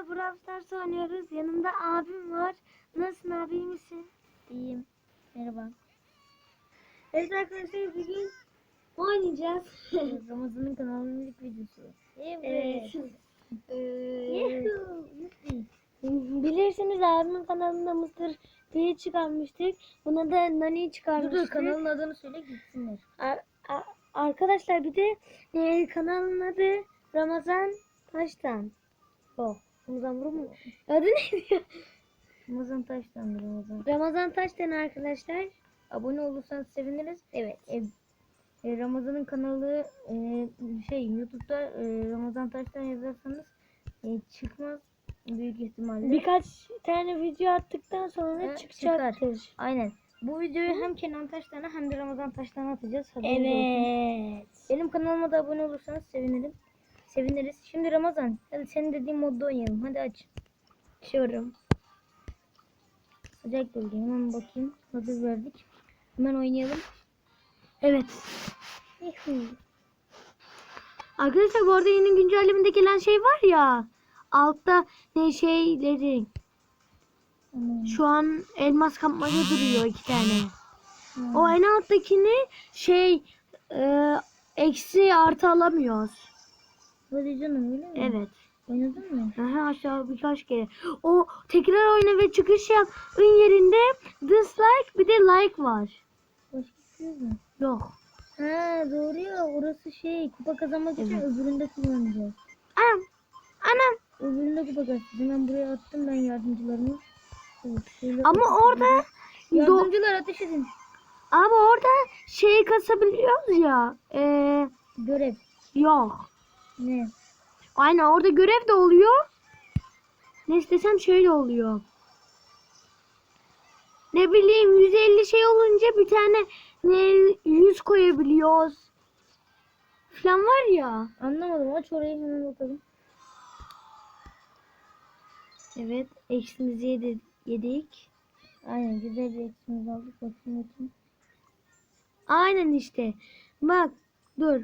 sizlerle Brawl Stars oynuyoruz. Yanımda abim var. Nasılsın abi iyi misin? İyiyim. Merhaba. Evet arkadaşlar bugün oynayacağız. Ramazan'ın kanalının ilk videosu. evet. Yuhuu. bilirsiniz abimin kanalında Mısır diye çıkarmıştık. Buna da Nani Dur çıkarmıştık. dur kanalın adını söyle gitsinler. Ar- arkadaşlar bir de e, kanalın adı Ramazan Taştan. Oh. Ramazan Vuru mu? Adı neydi? Ramazan Taş'tan Ramazan. Ramazan Taştan arkadaşlar. Abone olursanız seviniriz. Evet. E, e, Ramazan'ın kanalı e, şey YouTube'da e, Ramazan Taş'tan yazarsanız e, çıkmaz büyük ihtimalle. Birkaç tane video attıktan sonra Evet, çıkacaktır. Aynen. Bu videoyu hem Kenan Taş'tan'a hem de Ramazan Taş'tan'a atacağız. Haberiniz olsun. Evet. Benim kanalıma da abone olursanız sevinirim. Seviniriz. Şimdi Ramazan, hadi senin dediğin modda oynayalım. Hadi aç. Açıyorum. Sıcak bölge. Hemen bakayım. Hazır verdik. Hemen oynayalım. Evet. Arkadaşlar bu arada yeni güncellemede gelen şey var ya. Altta ne şeyleri. Aman. Şu an elmas kapmaca duruyor iki tane. Hmm. O en alttakini şey e, eksi artı alamıyoruz. Hadi canım öyle mi? Evet. Oynadın mı? Aha, aşağı birkaç kere. O tekrar oyna ve çıkış yapın yerinde dislike bir de like var. Başka bir şey yok mu? Yok. Ha doğru ya orası şey kupa kazanmak için Evet. öbüründe kullanacağız. Anam. Anam. Öbüründe kupa kazanacağız. Hemen buraya attım ben yardımcılarımı. Evet, Ama orada Yardımcılar ateş edin. ama orada şey kasabiliyoruz ya. Ee, Görev. yok. Ne? Aynen orada görev de oluyor. Ne istesem şöyle oluyor. Ne bileyim 150 şey olunca bir tane ne 100 koyabiliyoruz. Falan var ya. Anlamadım. Aç orayı hemen bakalım. Evet eksimizi yedi, yedik. Aynen güzel bir eksimiz aldık. Bakayım bakayım. Aynen işte. Bak dur.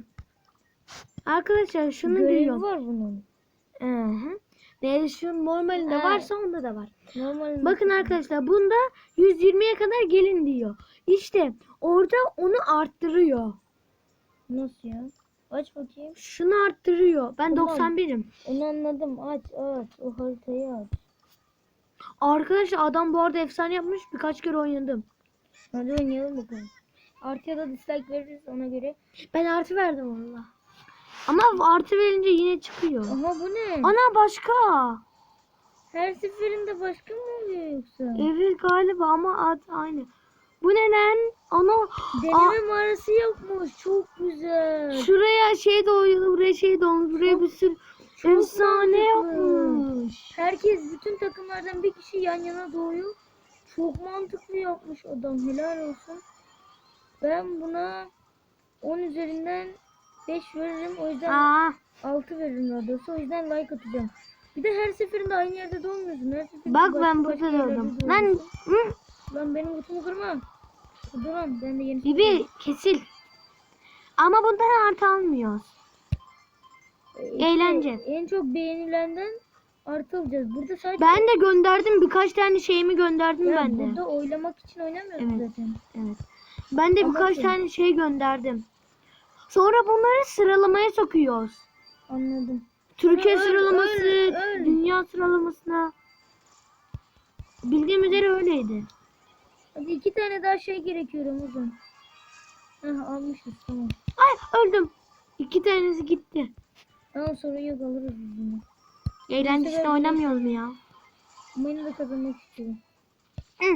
Arkadaşlar şunu Görevi diyorum. var bunun. Hı hı. Ne şu normalinde Ha. varsa onda da var. Normal. Bakın arkadaşlar bunda 120'ye kadar gelin diyor. İşte orada onu arttırıyor. Nasıl ya? Aç bakayım. Şunu arttırıyor. Ben Tamam. 91'im. Onu anladım. Aç aç. O haritayı aç. Arkadaşlar adam bu arada efsane yapmış. Birkaç kere oynadım. Hadi oynayalım bakalım. Artı ya da dislike veririz ona göre. Ben artı verdim valla. Ama artı verince yine çıkıyor. Aha bu ne? Ana başka. Her seferinde başka mı oluyor yoksa? Evet galiba ama ad aynı. Bu ne lan? Ana Deneme mağarası yapmış. Çok güzel. şuraya şey doğuyor, buraya şey doğuyor, buraya bir sürü çok efsane yapmış. Herkes bütün takımlardan bir kişi yan yana doğuyor. Çok mantıklı yapmış adam. Helal olsun. Ben buna 10 üzerinden 5 veririm. O yüzden Aa, 6 veririm doğrusu. O yüzden like atacağım. Bir de her seferinde aynı yerde doğmuyorsun. Her seferinde bak başka ben başka burada yerlerde doğdum. Lan hı, Lan benim kutumu kırma. Dur lan ben de yeni Bibi kesil. Ama bundan artı almıyoruz. Ee, eğlence. En çok beğenilenden artı alacağız. Burada sadece Ben de gönderdim birkaç tane şeyimi gönderdim Ya ben de. burada oylamak için oynamıyoruz Evet. zaten. Evet. Ben de Ama birkaç şey- tane şey gönderdim. Sonra bunları sıralamaya sokuyoruz. Anladım. Türkiye Öyle, sıralaması, öyle, öyle. dünya sıralamasına. Bildiğim üzere öyleydi. Hadi iki tane daha şey gerekiyor Ramazan. Heh almışız tamam. Ay öldüm. İki tanesi gitti. Tamam sorun yok alırız biz bunu. Eğlencesine oynamıyoruz mu ya? Yine de kazanmak istiyorum. Hı.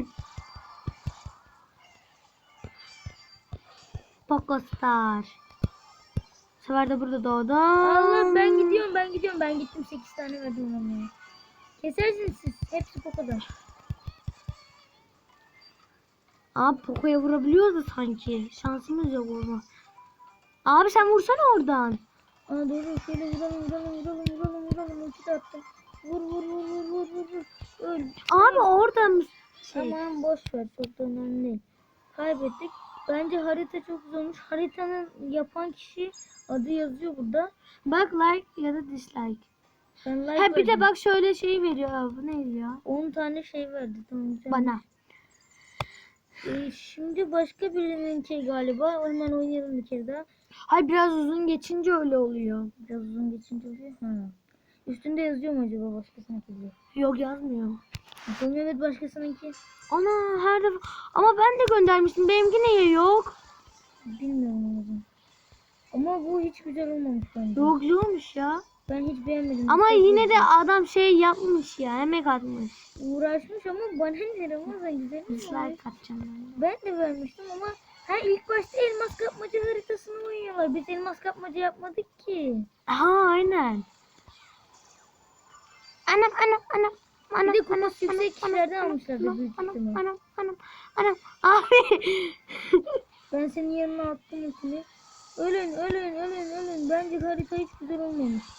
Pokostar. Sefer de burada doğdum. Allah ben gidiyorum ben gidiyorum ben gittim 8 tane verdim ona. Kesersiniz siz. Hepsi bu kadar. Abi Poco'ya vurabiliyordu sanki. Şansımız yok vurma. Abi sen vursana oradan. Aa doğru şöyle vuralım vuralım vuralım vuralım vuralım. De attım. Vur vur vur vur vur vur vur. Öl. Abi oradan şey. Tamam boş ver çok da önemli değil. Kaybettik. Bence harita çok güzel olmuş. Haritanın yapan kişi adı yazıyor burada. Bak like ya da dislike. Ben like Ha bir de bak şöyle şey veriyor. Bu neydi ya? 10 tane şey verdi. Tamam. Bana. Ee, şimdi başka birinin şey galiba. Hemen oynayalım bir kere daha. Hayır biraz uzun geçince öyle oluyor. Biraz uzun geçince oluyor. Ha. Üstünde yazıyor mu acaba başkasınınki diye? Yok yazmıyor. Mehmet başkasınınki. Ana her defa. Ama ben de göndermiştim. Benimki niye yok? Bilmiyorum o zaman. Ama bu hiç güzel olmamış bence. Yok olmuş ya. Ben hiç beğenmedim. Ama Çok yine de güzel. adam şey yapmış ya. Emek atmış. uğraşmış ama bana ne Ramazan güzel mi? Dislike atacağım ben. Ben de vermiştim ama ha ilk başta elmas kapmaca haritasını oynuyorlar. Biz elmas kapmaca yapmadık ki. Ha aynen. Anam anam anam. Anam, Bir de kuması yüksek anam, kişilerden anam, almışlardı anam, büyük ihtimal. Anam anam anam. Abi. Ben senin yanına attım ikini. Ölün ölün ölün ölün. Bence harita hiç güzel olmamış.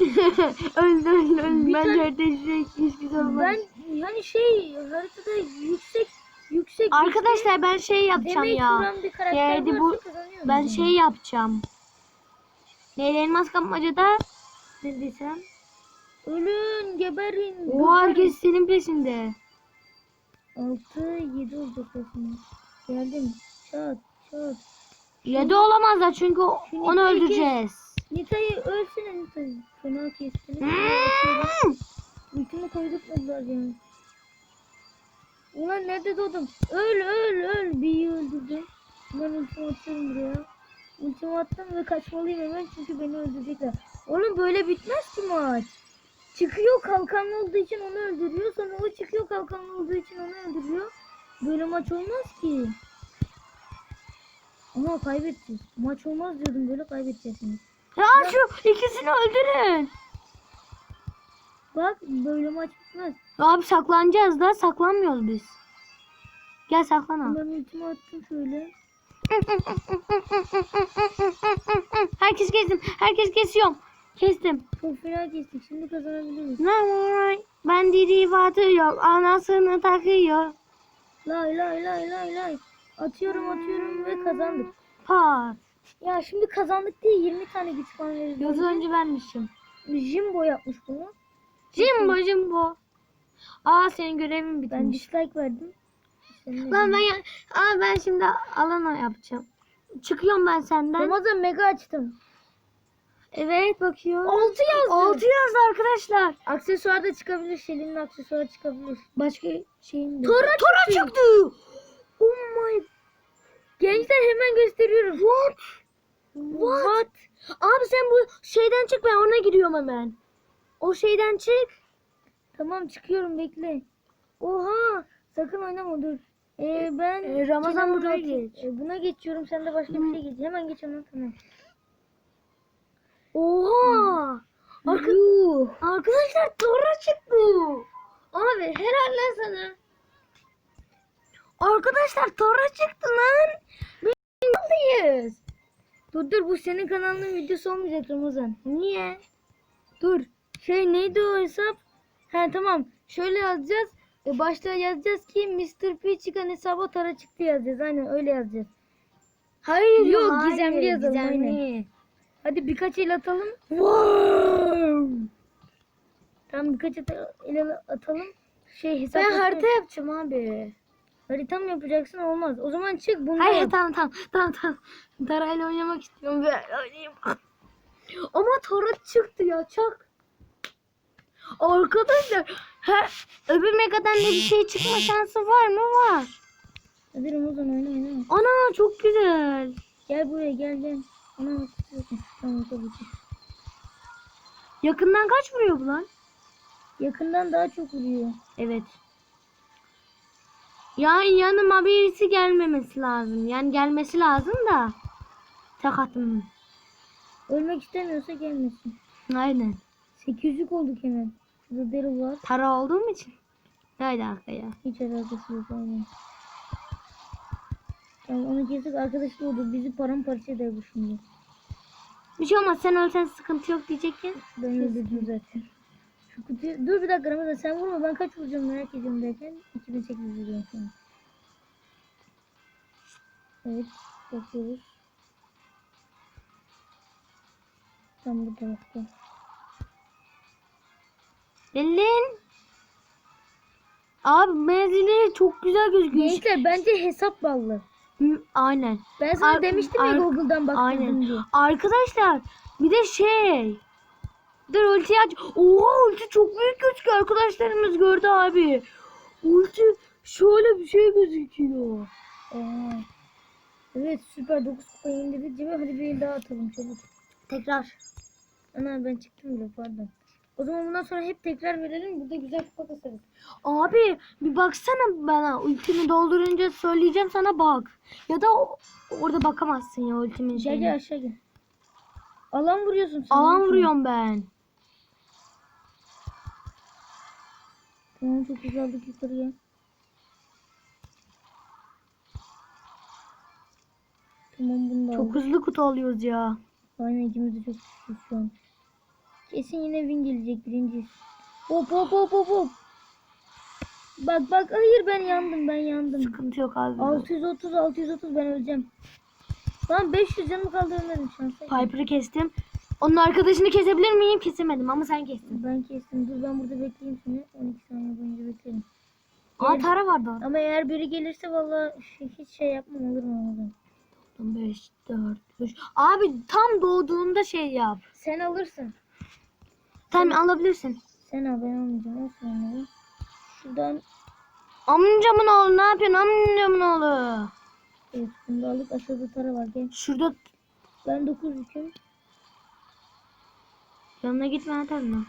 öldü öldü öldü. Bir Bence ödeşecek hiç güzel olmaz. Ben hani şey haritada yüksek yüksek Arkadaşlar ben şey yapacağım ya. Yani bu-. Ben şey yapacağım. Neydi elmas kapmacada? Ne desem? Ölün geberin. Geberin. herkes senin peşinde. 6 7 olacak aslında. Geldim. Çat çat. Yedi olamazlar çünkü o- Şimdi onu öldüreceğiz. Nita'yı ölsün Nita'yı. Fena kestiniz. Hmm. Ultimi koydurtmadılar yani. Ulan nerede doğdum? Öl öl öl. B'yi öldürdüm. Ben ultimi atıyorum buraya. Ultimi attım ve kaçmalıyım hemen çünkü beni öldürecekler. Oğlum böyle bitmez ki maç. Çıkıyor kalkanlı olduğu için onu öldürüyor. Sonra o çıkıyor kalkanlı olduğu için onu öldürüyor. Böyle maç olmaz ki. Ama kaybedeceğiz. Maç olmaz diyordum böyle kaybedeceğiz şimdi. Ya şu ikisini öldürün. Bak böyle maç bitmez. Abi saklanacağız da saklanmıyoruz biz. Gel saklan Ben ultimi attım şöyle. Herkes kestim. Herkes kesiyorum. Kestim. Çok fena kestik. Şimdi kazanabiliriz. Ben diri batıyor. Anasını takıyor. Lay lay lay lay lay. Atıyorum atıyorum ve kazandık. Pat. Ya şimdi kazandık diye 20 tane güç puan Yıl vereceğiz. önce vermişim. Jimbo yapmış bunu. Jimbo Jimbo. Aa senin görevin Ben bitmiş. dislike verdim. Senin Lan ben ya, aa ben şimdi alana yapacağım. Çıkıyorum ben senden. Ramazan mega açtım. Evet bakıyorum. 6 yazdı. 6 yazdı arkadaşlar. Aksesuar da çıkabilir. Şelin'in aksesuarı çıkabilir. Başka şeyin de. Tora Tora çıktı. çıktı. Oh my. Gençler hemen gösteriyorum. What? What? Abi sen bu şeyden çık ben ona giriyorum hemen. O şeyden çık. Tamam çıkıyorum bekle. Oha. Sakın oynama dur. Ee, ben Ee, Ramazan buraya geç. Ee, buna geçiyorum. Sen de başka Hı. bir şey geç. Hemen geç onu tamam. Oha. Arka- Yuh. Arkadaşlar Tora çıktı. Abi helal lan sana. Arkadaşlar Tora çıktı lan. Biz neredeyiz? Dur dur bu senin kanalının videosu olmayacak Ramazan. Niye? Dur. Şey neydi o hesap? He tamam. Şöyle yazacağız. E, başta yazacağız ki Mr. P çıkan hesaba tara çıktı yazacağız. Aynen öyle yazacağız. Hayır Yok, hayır, gizemli yazalım, gizemli. Hadi birkaç el atalım. Wow. Tamam birkaç el atalım. Şey hesap Ben harita yapacağım abi. Harita mı yapacaksın olmaz. O zaman çık bunu. Hayır tamam tamam tamam tamam. Tarayla oynamak istiyorum. Ben oynayayım. Ama Tora çıktı ya çok. Arkadaşlar her öbür Mega'dan da bir şey çıkma şansı var mı? Var. Hadi Ramazan oyna oyna. Ana çok güzel. Gel buraya gel gel. Ana bak. Yakından kaç vuruyor bu lan? Yakından daha çok vuruyor. Evet. Yani yanıma birisi gelmemesi lazım. Yani gelmesi lazım da. Tek atım. Ölmek istemiyorsa gelmesin. Aynen. 800'lük olduk hemen. Şurada deri var. Para olduğum için. Haydi arkaya. Hiç alakası yok aynen. Tamam onu kestik arkadaşlar oldu. Bizi paramparça eder bu şimdi. Bir şey olmaz sen ölsen sıkıntı yok diyecekken. Ben öldürdüm zaten. Şu kutuyu... Dur bir dakika Ramazan sen vurma ben kaç vuracağım merak ediyorum derken 2800 vuruyorum şu an. Evet bakıyoruz. Tam bu tarafta. Gelin. Abi menzili çok güzel gözüküyor. Gençler bence hesap ballı. Aynen. Ben sana Ar- demiştim ya Google'dan baktırdım Aynen. diye. Arkadaşlar bir de şey. Dur ulti aç. Oha ulti çok büyük gözüküyor. Arkadaşlarımız gördü abi. Ulti şöyle bir şey gözüküyor. Aa. Evet süper 9 kupayı indirdik cebe hadi bir daha atalım çabuk. Tekrar. Ana ben çıktım bile pardon. O zaman bundan sonra hep tekrar verelim burada güzel kupa kasarız. Abi bir baksana bana. Ultimi doldurunca söyleyeceğim sana bak. Ya da o- orada bakamazsın ya ultimin Gel şeyine. gel aşağı gel. Alan vuruyorsun sen. Alan vuruyorum ben. Tamam çok güzel aldık yukarıya. Tamam bunu da Çok hızlı kutu alıyoruz ya. Aynen ikimiz de çok güçlüyüz şu an. Kesin yine win gelecek birinciyiz. Hop hop hop hop hop. Bak bak hayır ben yandım ben yandım. Sıkıntı yok abi. 630 630 ben öleceğim. Lan 500 canım kaldı ölmedim şansa. Piper'ı kestim. Onun arkadaşını kesebilir miyim? Kesemedim ama sen kestin. Ben kestim. Dur ben burada bekleyeyim seni. 12 saniye boyunca beklerim. Aa Tara vardı. Ama eğer biri gelirse valla hiç şey yapmam olur mu oradan. 5, 4, 3. Abi tam doğduğunda şey yap. Sen alırsın. Tamam alabilirsin. Sen al ben almayacağım. Onları. Şuradan Amcamın oğlu ne yapıyorsun amcamın oğlu? evet bunu da aldık. Aşağıda tara var gel. Şurada Ben 9 yüküm. yanına gitme atar mı?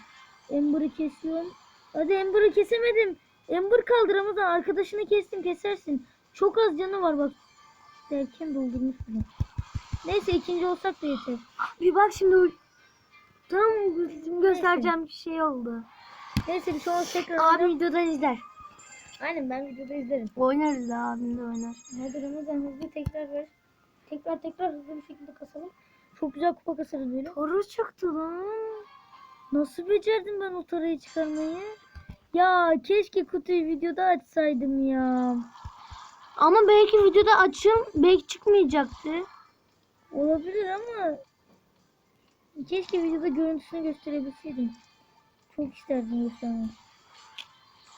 Ember'ı kesiyorum. Hadi Ember'ı kesemedim. Ember kaldı Ramazan. Arkadaşını kestim kesersin. Çok az canı var bak. Derken doldurmuş bile. Neyse ikinci olsak da yeter. Bir bak şimdi ul- tam ultimi göstereceğim bir şey oldu. Neyse bir olmaz tekrar. Abi videodan izler. Aynen ben videoda izlerim. Oynarız da abim de oynar. Hadi Ramazan hızlı tekrar ver. Tekrar tekrar hızlı bir şekilde kasalım. Çok güzel kupa kasarız böyle. Toru çıktı lan. Nasıl becerdim ben o tarayı çıkarmayı? Ya keşke kutuyu videoda açsaydım ya. Ama belki videoda açım belki çıkmayacaktı. Olabilir ama keşke videoda görüntüsünü gösterebilseydim. Çok isterdim göstermeyi.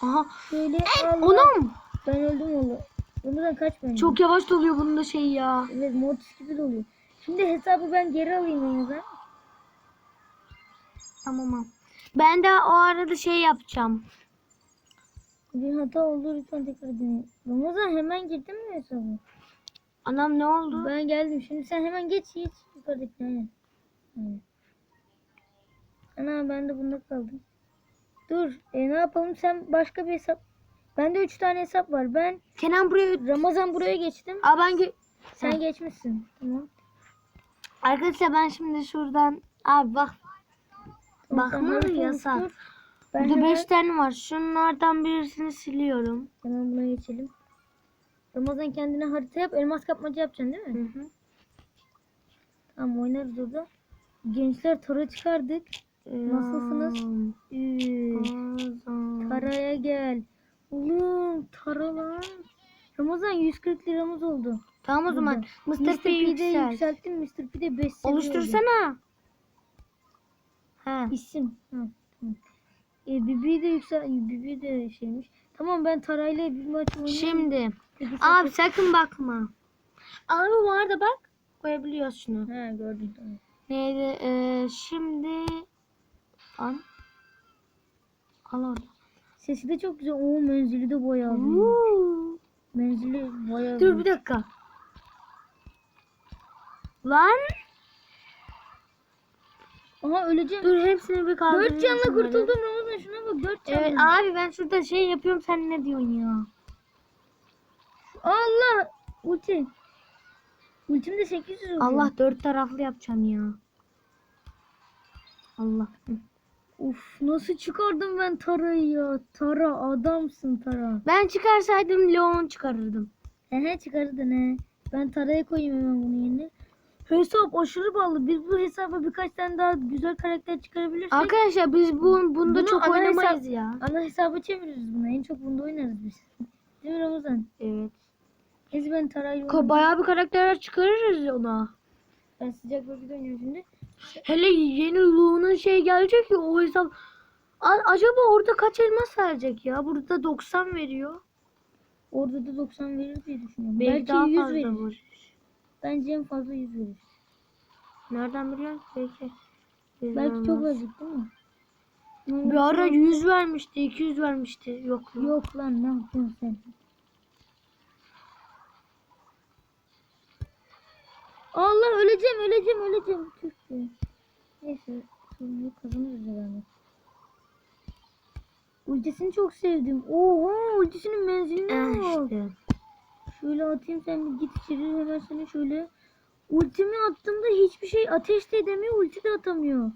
Aha. Şöyle Allah. Onum. Ben öldüm oğlum. Bundan kaç bence? Çok yavaş doluyor bunun da şey ya. Evet modus gibi doluyor. Şimdi hesabı ben geri alayım en azından. Tamam abi. Ben de o arada şey yapacağım. Bir hata oldu lütfen tekrar deneyin. Ramazan hemen girdin mi hesabı? Anam ne oldu? Ben geldim. Şimdi sen hemen geç geç. Yukarıdaki aynen. Ana ben de bunda kaldım. Dur. E, ne yapalım? Sen başka bir hesap. Bende 3 tane hesap var. Ben Kenan buraya... Ramazan buraya geçtim. Aa ben... gö- Sen Hı. geçmişsin. Tamam. Arkadaşlar ben şimdi şuradan... Abi bak. Tamam, Bakma yasak. oluştur. Ben Burada hemen, 5 tane var. Şunlardan birisini siliyorum. hemen buna geçelim. Ramazan kendine harita yap. Elmas kapmaca yapacaksın değil mi? Hı hı. Tamam oynarız orada. Gençler tara çıkardık. Nasılsınız? Üf. Ramazan. Taraya gel. Oğlum tara lan. Ramazan 140 liramız oldu. Tamam o zaman. Mr. P P'de yüksel. yükselttim. Mr. P'de 5 seviye oldu. Oluştursana. Ha. İsim. Ha, tamam. E, Bibi de yüksel. Bibi de şeymiş. Tamam ben Taray'la bir maç oynayayım. Şimdi. Abi sakın bakma. Abi bu arada bak. Koyabiliyoruz şunu. He gördüm tamam. Neydi? Ee, şimdi. An. Al orada. Sesi de çok güzel. Oo menzili de. Uuu. Menzili bayağı Dur bir dakika. Lan. Aha öleceğim. Dur hepsini bir kaldırayım. 4 canla kurtuldum Ramazan şuna bak 4 canla. Evet abi ben şurada şey yapıyorum sen ne diyorsun ya? Allah. Ulti. Ultim de 800 oluyor. Allah dört taraflı yapacağım ya. Allah. Uf nasıl çıkardım ben Tara'yı ya. Tara adamsın Tara. Ben çıkarsaydım Leon çıkarırdım. He çıkardın he. Ben Tara'ya koyayım hemen bunu yerine. Hesap aşırı bağlı. Biz bu hesaba birkaç tane daha güzel karakter çıkarabilirsek Arkadaşlar biz bu bunda Bunu çok oynamayız hesap- ya. ana hesaba çeviririz bunu. En çok bunda oynarız biz. Değil mi Ramazan? Evet. Neyse ben Tara'yla Ka- bayağı bir karakterler çıkarırız ona. Ben sıcak bölgede oynuyorum şimdi. Hele yeni Lu'nun şey gelecek ya o hesap A- acaba orada kaç elmas verecek ya? Burada 90 veriyor. Orada da 90 verir diye düşünüyorum. Belki, Belki, daha 100 fazla verir. var. Bence en fazla 100 verir. Nereden biliyorsun? Belki. Belki çok verecek değil mi? Bir ara 100 vermişti, 200 vermişti. Yok mu? Yok lan ne yapıyorsun sen? Allah öleceğim öleceğim öleceğim. Türkçe. Neyse sorun yok kazanırız herhalde. Ultisini çok sevdim. Oha ultisinin menziline Eh bak. işte. Şöyle atayım sen bir git içeri hemen seni şöyle. Ultimi attığımda hiçbir şey ateş de edemiyor ulti de atamıyor.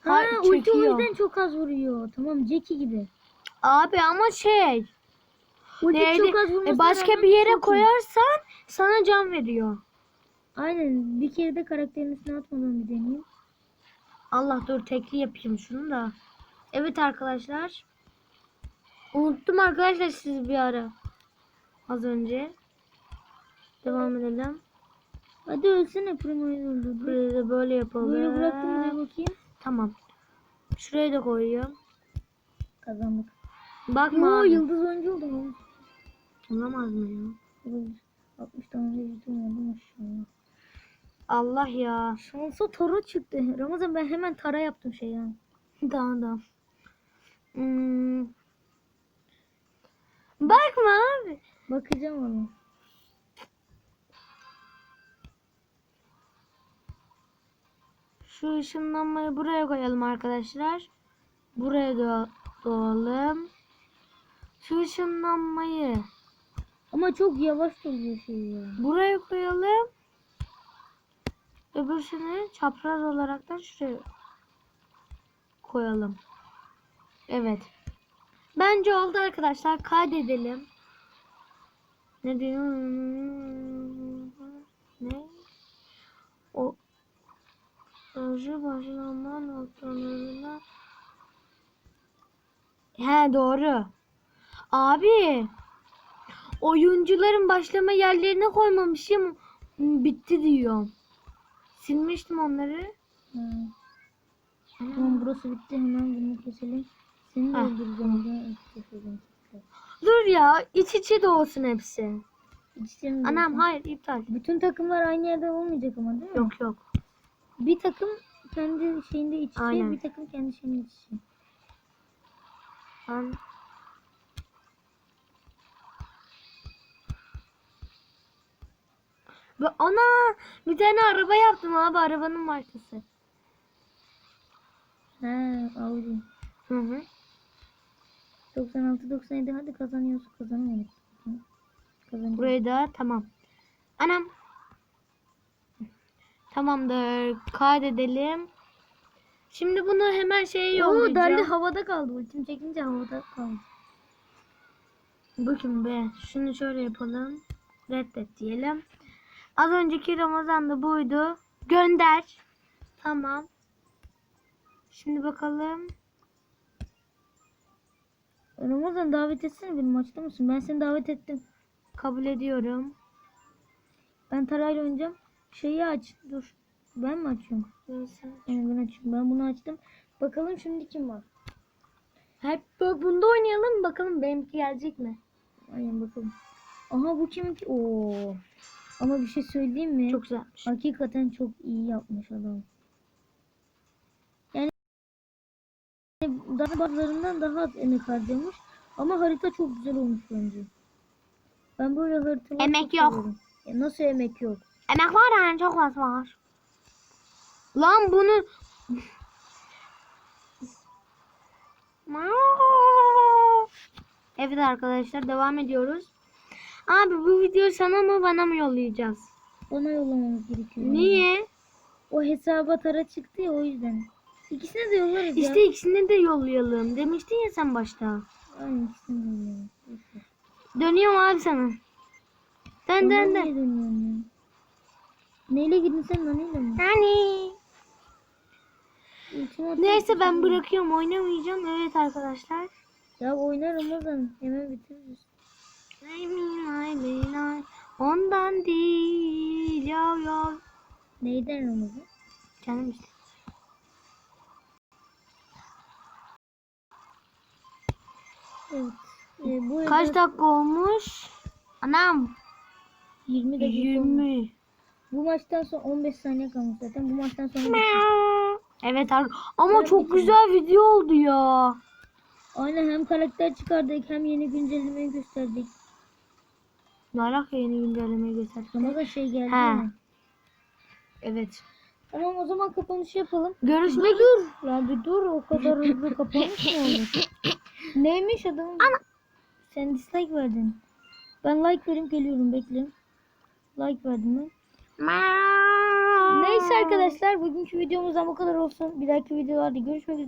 Ha, Ha, ulti o yüzden çok az vuruyor. Tamam Jackie gibi. Abi ama şey. Ulti Neydi? çok az E, başka bir yere çok iyi. koyarsan sana can veriyor. Aynen bir kere de karakterin üstüne atmadan bir deneyeyim. Allah dur tekli yapayım şunu da. Evet arkadaşlar. Unuttum arkadaşlar siz bir ara. Az önce. Devam edelim. Hadi ölsene Primo'yu öldürdü. Burayı da böyle yapalım. Böyle bıraktım buraya bakayım. Tamam. Şuraya da koyuyorum. Kazandık. Bakma Oo abi. yıldız oyuncu oldum. Olamaz mı ya? Olabilir. 60 tane de yüzüm maşallah. Allah ya. Şansa tara çıktı. Ramazan ben hemen tara yaptım şey ya. tamam tamam. Hmm. Bakma abi. Bakacağım ona. Şu ışınlanmayı buraya koyalım arkadaşlar. Buraya da doğalım. Şu ışınlanmayı Ama çok yavaş oluyor şey ya. buraya koyalım. Öbürsünü çapraz olarak da şuraya koyalım. Evet. Bence oldu arkadaşlar. Kaydedelim. Ne diyor? Ne? O Proje başlama noktalarına He doğru. Abi oyuncuların başlama yerlerine koymamışım. Bitti diyor. Silmiştim onları. Ha. Tamam burası bitti hemen bunu keselim. Seni de Ha. öldüreceğim. Ben. Dur ya iç içe de olsun hepsi. İçeceğim Anam hayır iptal. Bütün takımlar aynı yerde olmayacak ama değil mi? Yok yok. Bir takım kendi şeyinde iç içe, Aynen. bir takım kendi şeyinde iç içe. Ben... ana bir tane araba yaptım abi arabanın markası. He, Audi. Hı hı. 96 97 hadi kazanıyorsun kazanamadık. Kazanıyoruz. Burayı da tamam. Anam. Tamamdır. Kaydedelim. Şimdi bunu hemen şeye Oo, yollayacağım. Darli havada kaldı. Ultim çekince havada kaldı. Bakın be. Şunu şöyle yapalım. Reddet diyelim. Az önceki Ramazan'da buydu. Gönder. Tamam. Şimdi bakalım. Ramazan davet etsene beni maçta mısın? Ben seni davet ettim. Kabul ediyorum. Ben Taray'la oynayacağım. Şeyi aç. Dur. Ben mi açıyorum? Neyse. Yani ben açıyorum. Ben bunu açtım. Bakalım şimdi kim var? Hep bu- bunda oynayalım bakalım benimki gelecek mi? Aynen bakalım. Aha bu kiminki? Oo. Ama bir şey söyleyeyim mi? Çok güzelmiş. Hakikaten çok iyi yapmış adam. Yani daha bazılarından daha az emek harcamış. Ama harita çok güzel olmuş bence. Ben böyle haritaları Emek yok. seviyorum. Ya nasıl emek yok? Emek var yani çok az var. Lan bunu Evet arkadaşlar devam ediyoruz. Abi bu videoyu sana mı bana mı yollayacağız? Ona yollamamız gerekiyor. Niye? O hesaba tara çıktı ya o yüzden. İkisine de yollarız ya. İşte ikisini de yollayalım demiştin ya sen başta. Aynen ikisine de. Dönüyorum abi sana. Dön dön niye dön. dönüyorsun ya? Neyle gidin sen naneyle mi? Atayım, Neyse ben bırakıyorum oynamayacağım. Evet arkadaşlar. Ya oynar Ramazan. Hemen bitiririz. Ondan değil ya ya. Neyden Ramazan? Canım işte. Evet. Ee, bu Kaç evde dakika olmuş? Anam. 20 dakika olmuş. 20. Bu maçtan sonra 15 saniye kalmış zaten. Bu maçtan sonra Evet abi. Ama Ben çok bitirdim. güzel video oldu ya. Aynen hem karakter çıkardık hem yeni güncellemeyi gösterdik. Ne alaka yeni güncellemeyi göster. Sana da şey geldi mi? Evet. Tamam o zaman kapanış yapalım. Görüşmek dur. Ya bir dur o kadar hızlı kapanış mı olur? Neymiş adamın? Sen dislike verdin. Ben like verip geliyorum bekle. Like verdim ben. Neyse arkadaşlar bugünkü videomuzdan bu kadar olsun. Bir dahaki videolarda görüşmek üzere.